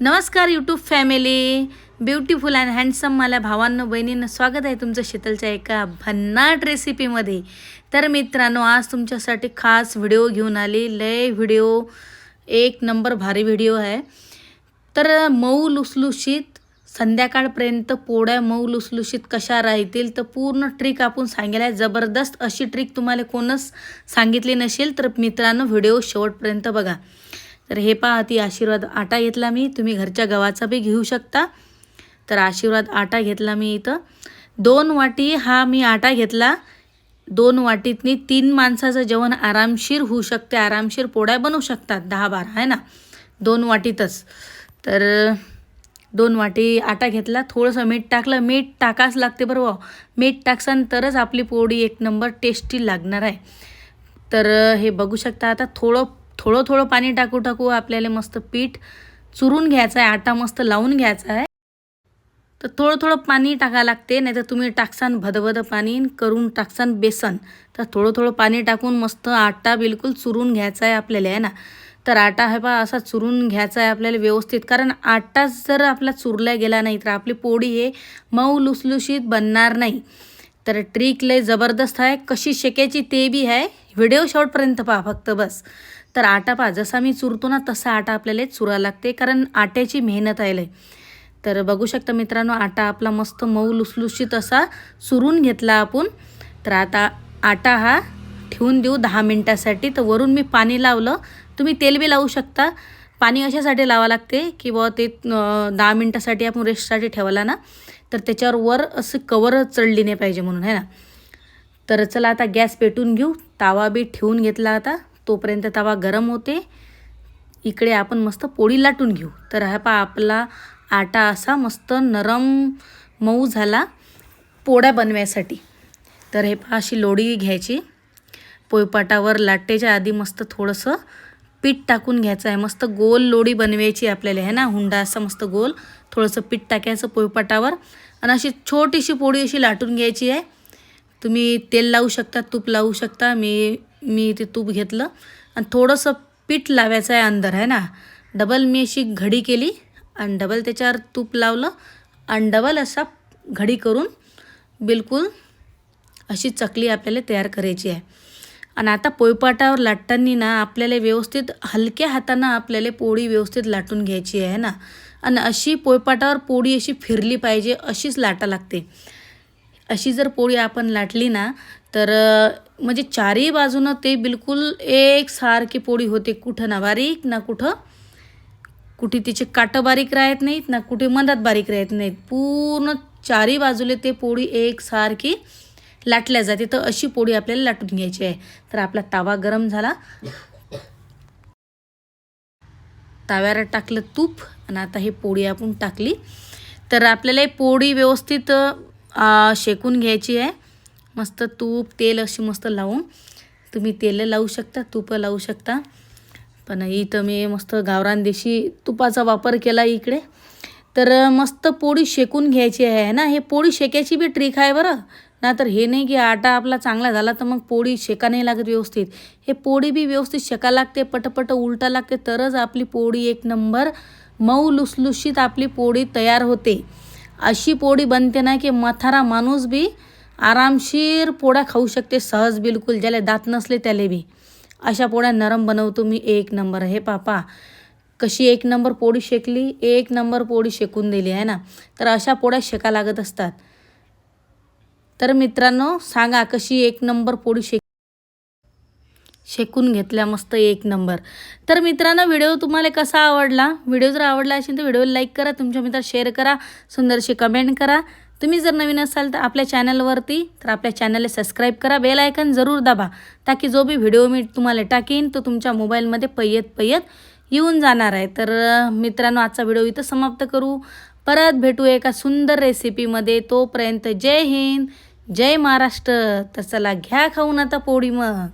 नमस्कार YouTube family beautiful and handsome मला भावांनो बहिणींना स्वागत आहे तुमचं शीतलच्या एका भन्नाट रेसिपीमध्ये तर मित्रांनो आज तुमच्यासाठी खास व्हिडिओ घेऊन आली. लय व्हिडिओ एक नंबर भारी व्हिडिओ आहे. तर मऊ लुसलुशीत संध्याकाळपर्यंत पोळ्या मऊ लुसलुशीत कशा राहतील तर पूर्ण ट्रिक आपण सांगेल आहे. जबरदस्त अशी ट्रिक तुम्हाला कोणच सांगितली नसेल तर मित्रांनो व्हिडिओ शेवटपर्यंत बघा. तर हे पहा ती आशीर्वाद आटा घेतला मी. तुम्ही घरच्या गव्हाचा बी घेऊ शकता. तर आशीर्वाद आटा घेतला मी इथं. दोन वाटी हा मी आटा घेतला. दोन वाटीतनी तीन माणसाचं जेवण आरामशीर होऊ शकते. आरामशीर पोळ्या बनवू शकतात. दहा बारा आहे ना? दोन वाटीतच. तर दोन वाटी आटा घेतला. थोडंसं मीठ टाकलं. मीठ टाकाच लागते बरोबर मीठ टाकसान तरच आपली पोळी एक नंबर टेस्टी लागणार आहे. तर हे बघू शकता आता थोडं थोडं थोडं पाणी टाकू टाकू आपल्याला मस्त पीठ चुरून घ्यायचं आहे आटा मस्त लावून घ्यायचा आहे तर थोडं थोडं पाणी टाका लागते नाही तर तुम्ही टाकसान भदभद पाणी करून टाकसान बेसन. तर थोडं थोडं पाणी टाकून मस्त आटा बिलकुल चुरून घ्यायचा आहे आपल्याला आहे ना? तर आटा हे पा असा चुरून घ्यायचा आहे आपल्याला व्यवस्थित. कारण आटा जर आपला चुरला गेला नाही तर आपली पोळी हे मऊ लुसलुशीत बनणार नाही. तर ट्रिक लय जबरदस्त आहे. कशी शेकायची ते बी आहे. व्हिडिओ शॉर्टपर्यंत पहा फक्त बस. तर आटा पहा जसा मी चुरतो ना तसा आटा आपल्याला चुरा लागते कारण आट्याची मेहनत आहे. तर बघू शकता मित्रांनो आटा आपला मस्त मऊ लुसलुशीत असा चुरून घेतला आपण. तर आता आटा हा ठेवून देऊ दहा मिनटासाठी. तर वरून मी पाणी लावलं. तुम्ही तेल बी लावू शकता. पाणी अशासाठी लावा लागते? की बुवा ते दहा मिनटासाठी आपण रेस्टसाठी ठेवला ना तर त्याच्यावर वर असं कवर चढली नाही पाहिजे म्हणून आहे ना? तर चला आता गॅस पेटून घेऊ. तावा बी ठेवून घेतला आता. तोपर्यंत तवा गरम होते. इकडे आपण मस्त पोळी लाटून घेऊ. तर हा पा आपला आटा असा मस्त नरम मऊ झाला पोळ्या बनवायसाठी. तर हे पहा अशी लोडी घ्यायची. पोयपाटावर लाटेच्या आधी मस्त थोडंसं पीठ टाकून घ्यायचं आहे. मस्त गोल लोडी बनवायची आपल्याला आहे ना? हुंडा असा मस्त गोल. थोडंसं पीठ टाकायचं पोयपाटावर आणि अशी छोटीशी पोळी अशी लाटून घ्यायची आहे. तुम्ही तेल लावू शकता तूप लावू शकता. मी मी ते तूप घेतलं. आणि थोडंसं पीठ लावायचं आहे अंदर आहे ना? डबल मी अशी घडी केली आणि डबल त्याच्यावर तूप लावलं आणि डबल असा घडी करून बिलकुल अशी चकली आपल्याला तयार करायची आहे. आणि आता पोयपाटावर लाटताना ना आपल्याला व्यवस्थित हलक्या हातानं आपल्याला पोळी व्यवस्थित लाटून घ्यायची आहे ना? आणि अशी पोयपाटावर पोळी अशी फिरली पाहिजे अशीच लाटा लागते. अशी जर पोळी आपण लाटली ना तर म्हणजे चारही बाजूनं ते बिलकुल एकसारखी पोळी होते. कुठं ना बारीक ना कुठं. कुठे तिचे काटं बारीक राहत नाहीत ना कुठे मधात बारीक राहत नाहीत. पूर्ण चारही बाजूले ते पोळी एकसारखी लाटल्या जाते. तर अशी पोळी आपल्याला लाटून घ्यायची आहे. तर आपला तवा गरम झाला. तव्यावर टाकलं तूप आणि आता हे पोळी आपण टाकली. तर आपल्याला ही पोळी व्यवस्थित शेकून घ्यायची आहे. मस्त तूप तेल अशी मस्त लावून तुम्ही तेल लावू शकता तूप लावू शकता. पण इथं मी मस्त गावरान देशी तुपाचा वापर केला इकडे. तर मस्त पोळी शेकून घ्यायची आहे ना? हे पोळी शेकायची बी ट्रिक आहे बरं. ना तर हे नाही की आटा आपला चांगला झाला तर मग पोळी शेका नाही लागत व्यवस्थित. हे पोळी बी व्यवस्थित शेका लागते पटपट उलटा लागते तरच आपली पोळी एक नंबर मऊ लुसलुशीत आपली पोळी तयार होते. अशी पोळी बनते ना की मथारा माणूस बी आरामशीर पोळ्या खाऊ शकते सहज बिलकुल ज्याला दात नसले त्याला बी. अशा पोळ्या नरम बनवतो मी एक नंबर. हे पापा कशी एक नंबर पोळी शेकली एक नंबर पोळी शेकून दिली आहे ना? तर अशा पोळ्या शेका लागत असतात. तर मित्रांनो सांगा कशी एक नंबर पोळी शेक शेकून घेतल्या मस्त एक नंबर. तर मित्रांनो व्हिडिओ तुम्हाला कसा आवडला? व्हिडिओ जर आवडला असेल तर व्हिडिओला लाईक करा तुमच्या मित्रात शेअर करा सुंदरशी कमेंट करा. तुम्ही जर नवीन असाल तर आपल्या चॅनलवरती तर आपल्या चॅनलला सबस्क्राईब करा बेल आयकन जरूर दाबा ताकी जो बी व्हिडिओ मी तुम्हाला टाकीन तो तुमच्या मोबाईलमध्ये पयत पयत येऊन जाणार आहे. तर मित्रांनो आजचा व्हिडिओ इथं समाप्त करू. परत भेटू एका सुंदर रेसिपीमध्ये. तोपर्यंत जय हिंद जय महाराष्ट्र. तर चला घ्या खाऊन आता पोळी मग.